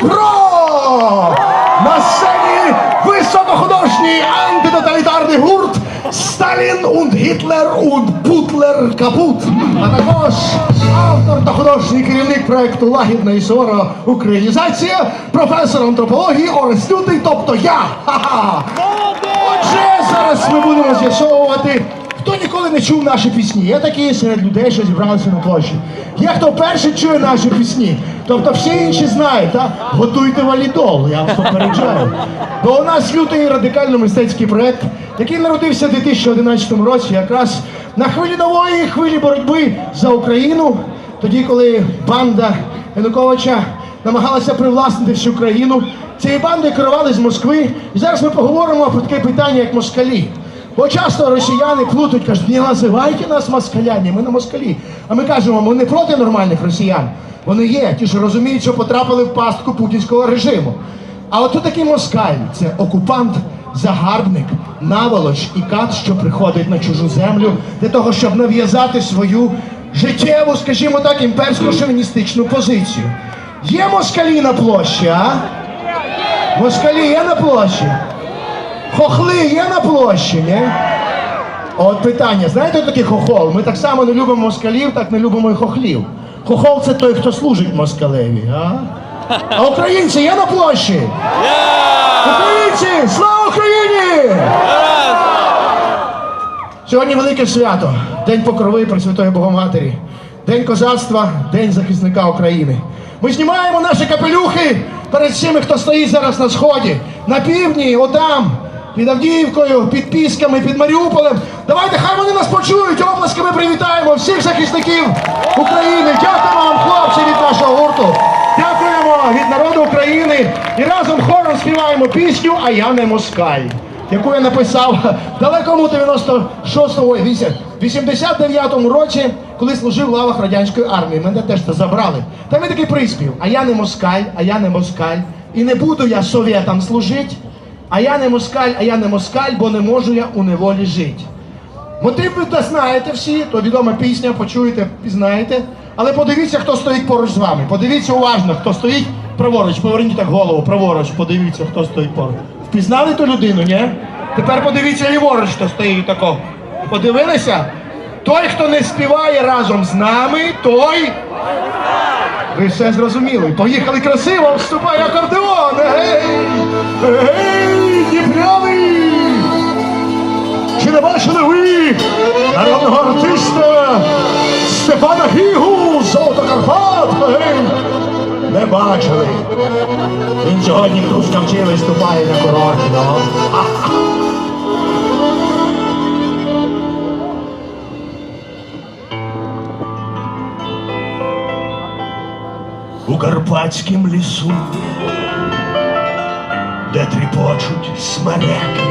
Дніпро! На сцені високохудожній антитоталітарний гурт Сталін und Гітлер und Бутлер Капут. А також автор та художній керівник проекту Лагідна і сувора українізація, професор антропології Орест Лютий, тобто я. Ха-ха! Отже, зараз ми будемо з'ясовувати, хто ніколи не чув наші пісні. Є такі серед людей, що зібралися на площі. Є хто перший чує наші пісні. Тобто всі інші знають, а? готуйте валідол, я вас попереджаю. Бо у нас лютий радикально-мистецький проект, який народився у 2011 році, якраз на хвилі нової хвилі боротьби за Україну, тоді, коли банда Януковича намагалася привласнити всю країну. Цією бандою керували з Москви. І зараз ми поговоримо про таке питання, як москалі. Бо часто росіяни плутають, кажуть, не називайте нас москалями, ми не москалі. А ми кажемо, ми не проти нормальних росіян. Вони є, ті, що розуміють, що потрапили в пастку путінського режиму. А от такий москаль це окупант, загарбник, наволоч і кат, що приходить на чужу землю для того, щоб нав'язати свою життєву, скажімо так, імперську шовіністичну позицію. Є москалі на площі, а? Москалі є на площі? Хохли є на площі, ні? От питання, знаєте, такий хохол? Ми так само не любимо москалів, так не любимо і хохлів. Хохол це той, хто служить москалеві, а? А українці є на площі? Українці! Слава Україні! Сьогодні велике свято. День покрови Пресвятої Богоматері. День козацтва, День захисника України. Ми знімаємо наші капелюхи перед всіми, хто стоїть зараз на сході, на півдні, отам, під Авдіївкою, під Пісками, під Маріуполем. Давайте, хай вони нас почують. Оплесками привітаємо всіх захисників України. Дякуємо вам, хлопці, від нашого гурту. Дякуємо від народу України. І разом хором співаємо пісню А я не москаль яку я написав в далекому 96-му, ой, вісім- 89-му році, коли служив в лавах радянської армії. Мене теж це забрали. Там є такий приспів: а я не москаль, а я не москаль. І не буду я совєтам служить, а я не москаль, а я не москаль, бо не можу я у неволі жить. Мотив ви та знаєте всі, то відома пісня, почуєте, пізнаєте. Але подивіться, хто стоїть поруч з вами. Подивіться уважно, хто стоїть праворуч. Поверніть так голову, праворуч, подивіться, хто стоїть поруч. Впізнали ту людину, ні? Тепер подивіться ліворуч, хто стоїть тако. Подивилися? Той, хто не співає разом з нами, той. Ви все зрозуміли. Поїхали красиво, вступає акордеон. Гей! Бачили. Він сьогодні в Трускавці виступає на курорті. Ну. У Карпатськім лісу, де тріпочуть смереки,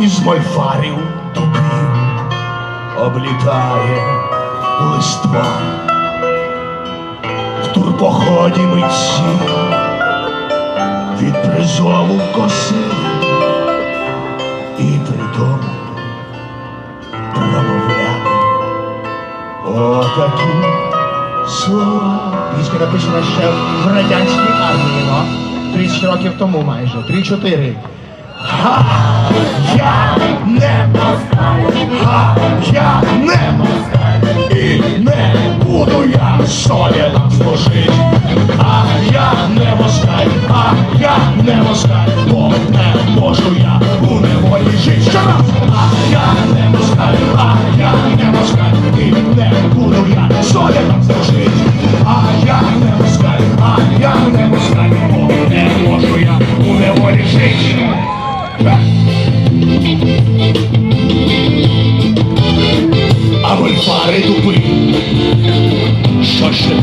із мольфарів дубів облітає листва турпоході митці від призову косили і при тому промовляли отакі слова. Пісня написана ще в радянській армії, ну, 30 років тому майже, 3-4. Ха, я не ха, я не буду я там служить. А я не москаль, а я не москаль, бо не можу я у неволі жити. Ще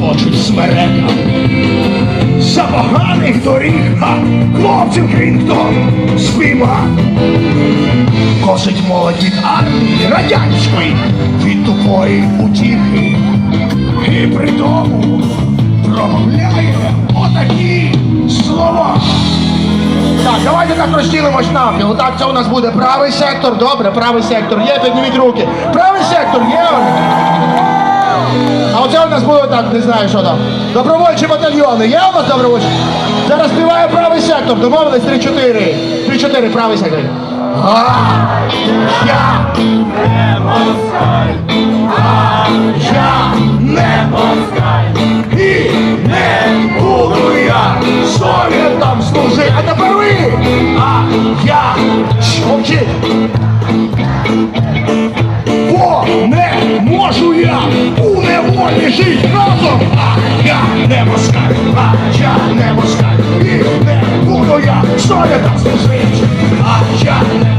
шепочуть смерека. За поганих доріг, а хлопців крім хто співа. Косить молодь від армії радянської, від тупої утіхи. І при тому промовляє отакі слова. Так, давайте так розділимось навпіл. Так, це у нас буде правий сектор. Добре, правий сектор є, підніміть руки. Правий сектор є. А оце у нас було так, не знаю, що там. Добровольчі батальйони. Є у нас добровольчі? Зараз співає правий сектор. Домовились 3-4. 3-4 правий сектор. А, я не москаль. А, я не москаль. І не буду я совєтом служити. А тепер ви. А я. Мовчіть. Бо не можу я жить разом. А я не москаль, а я не москаль. І не буду я стояти служить, А я не